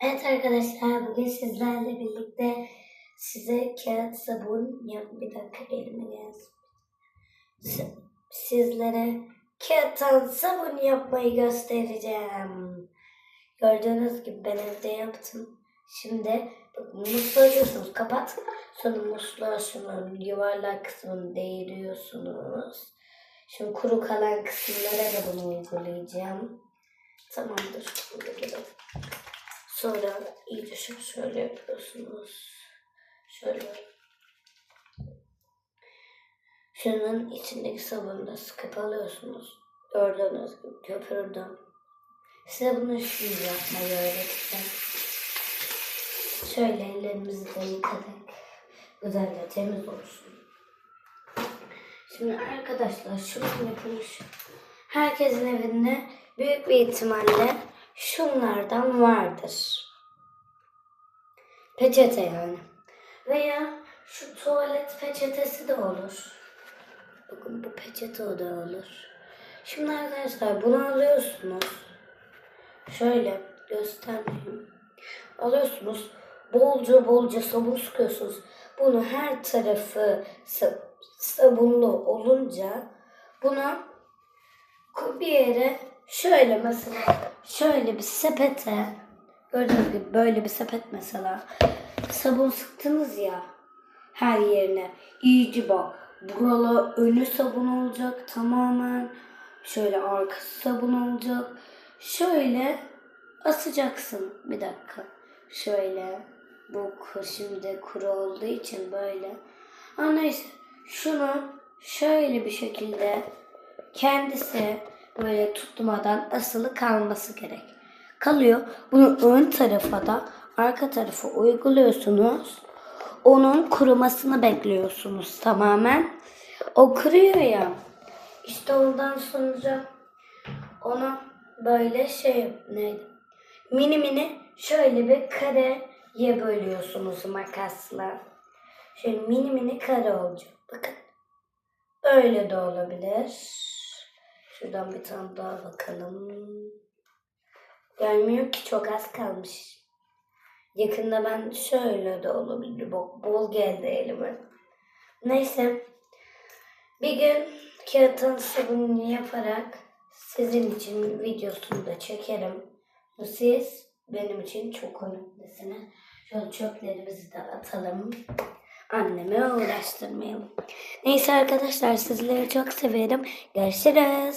Evet arkadaşlar bugün sizlerle birlikte size kağıt sabun yap bir dakika elime gelsin. Si- Sizlere kağıttan sabun yapmayı göstereceğim. Gördüğünüz gibi ben evde yaptım. Şimdi musluğu açıyorsunuz kapat. Sonra musluğu açın yuvarlak kısmını değiriyorsunuz. Şimdi kuru kalan kısımlara da bunu uygulayacağım. Tamamdır. Uyguladım. Sonra iyice şöyle, şöyle yapıyorsunuz. Şöyle. Şunun içindeki sabunu da sıkıp alıyorsunuz. Gördüğünüz gibi köpürdüm. Size bunu şimdi yapmayı öğreteceğim. Şöyle ellerimizi de yıkadık. Güzelce temiz olsun. Şimdi arkadaşlar şunun yapılmış. Herkesin evinde büyük bir ihtimalle şunlardan vardır. Peçete yani. Veya şu tuvalet peçetesi de olur. Bakın bu peçete o da olur. Şimdi arkadaşlar bunu alıyorsunuz. Şöyle göstermeyeyim. Alıyorsunuz. Bolca bolca sabun sıkıyorsunuz. Bunu her tarafı sa- sabunlu olunca bunu bir yere şöyle mesela şöyle bir sepete gördüğünüz gibi böyle bir sepet mesela. Sabun sıktınız ya her yerine. İyice bak buralar önü sabun olacak tamamen. Şöyle arkası sabun olacak. Şöyle asacaksın bir dakika. Şöyle bu şimdi kuru olduğu için böyle. Ama neyse şunu şöyle bir şekilde kendisi böyle tutmadan asılı kalması gerek. Kalıyor. Bunu ön tarafa da arka tarafa uyguluyorsunuz. Onun kurumasını bekliyorsunuz tamamen. O kuruyor ya. İşte ondan sonra onu böyle şey neydi? Mini mini şöyle bir kareye bölüyorsunuz makasla. Şöyle mini mini kare olacak. Bakın. Öyle de olabilir. Şuradan bir tane daha bakalım. Gelmiyor ki çok az kalmış. Yakında ben şöyle de olabilir. Bol, bol geldi elime. Neyse. Bir gün kağıtın sabununu yaparak sizin için videosunu da çekerim. Siz benim için çok önemlisiniz. Şöyle çöplerimizi de atalım. Anneme uğraştırmayalım. Neyse arkadaşlar sizleri çok severim. Görüşürüz.